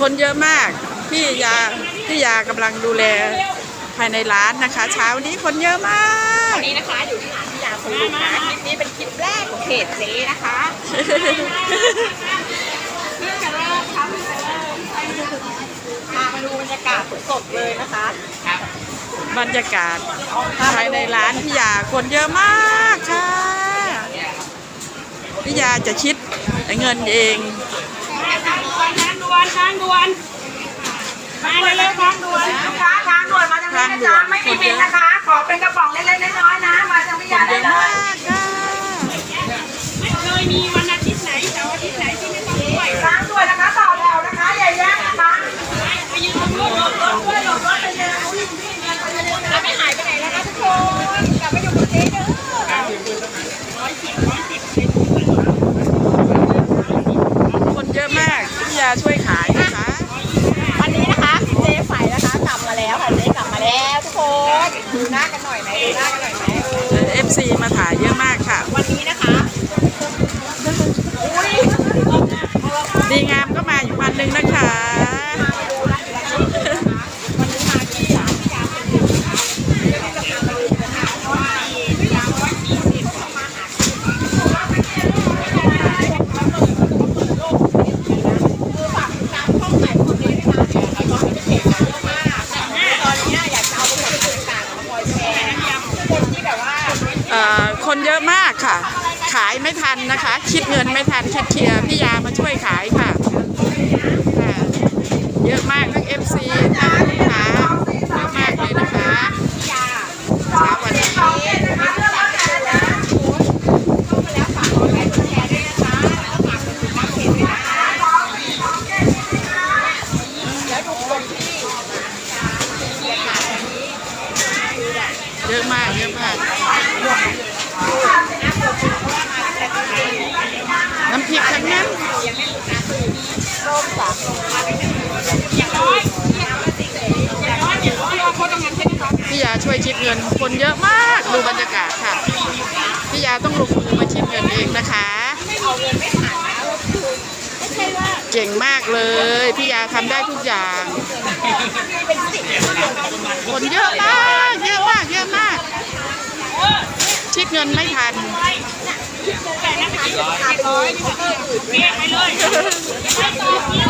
คนเยอะมาก พี่ยาพี่ยากำลังดูแลภายในร้านนะคะ เช้านี้คนเยอะมากวันนี้นะคะอยู่ที่ร้านพิยาคนลุกนะคลิปนี้เป็นคลิปแรกของเพจเจ๊นะคะเพื่อจะเริ่มค่ะเพื่อจะเริ่มพามาดูบรรยากาศสดๆเลยนะคะครับบรรยากาศภายในร้านพี่ยาคนเยอะมากค่ะพี่ยาจะคิดเงินเองทาง ด่วนทางด่วนมาเลยทางด่วนลูกค้าทางด่วนมาทางนี้นะจ๊ะไม่มีบินนะคะ ขอเป็นกระป๋องเล็กๆน้อยๆนะ มาทางพิ ค ยาน เย ได้ อะ เล มาย กค่ะ ไม่เคยมีวันอาทิตย์ไหนเสาร์อาทิตย์ไหนที่ไม่ต้องด้วย ทางด่วนนะคะต่อแถวนะคะอย่าแย่งนะคะ ไปยืนตรงนู้นหลบรถด้วยหลบรถไปเลย แล้วไม่หายไปไหนแล้วนะทุกคนกลับไปอยู่กับเจ๊เด้อ ร้อยสิบร้อยสิบ คนเยอะมากพี่ยาช่วยขายนะคะวันนี้นะคะเจ๊ไฝนะคะกลับมาแล้วค่ะเจ๊กลับมาแล้วทุกคนดูหน้ากันหน่อยไหมดูหน้ากันหน่อยไหมเอฟซีมาถ่ายเยอะมากค่ะ วันนี้นะคะอุ้ย ดีงามก็มาอยู่วันหนึ่งนะคะ วันนี้มาที่ร้านพิยาเป็นหนึ่งนะคะเดี๋ยวจะพามาดูนะคะว่าพิยาร้อยสี่สิบต้องมาหาที่คือฝากติดตามช่องใหม่คนนี้ด้วยนะเดี๋ยวเราจะให้เพจเยอะมากตอนนี้อยากจะเอาไปทำเป็นต่างๆมาคอยแชร์คนที่แบบว่า เอ่อ คนเยอะมากค่ะ ขายไม่ทันนะคะ คิดเงินไม่ทันแคชเชียร์พี่ยามาช่วยขายค่ะค่ะ เยอะมากทั้ง FC ทั้งลูกค้าเยอะมากเลยนะคะพิยาเช้าวันนี้เข้ามาแล้วฝากกดไลค์กดแชร์ด้วยนะคะแล้วฝากกดติดตามเพจด้วยนะคะแล้วดูคนที่เยอะมากเยอะมาก น้ำพริกทั้งนั้นอย่างน้อยอย่างน้อยอย่างน้อยเราโคตรทำงานใช่ไหมคะพี่ยาช่วยคิดเงิน คนเยอะมากดูบรรยากาศค่ะพี่ยาต้องลงมือมาคิดเงินเองนะคะเอาเงินไม่ผ่านนะก็คือไม่ใช่ว่าเก่งมากเลยพี่ยาทำได้ทุกอย่าง เป็นสิทธิ์ คนเยอะมาก เยอะมาก เยอะมาก คิดเงินไม่ทันแต่นั้นไปกินร้อยร้อยนี่ก็เออเนี่ยไปเลย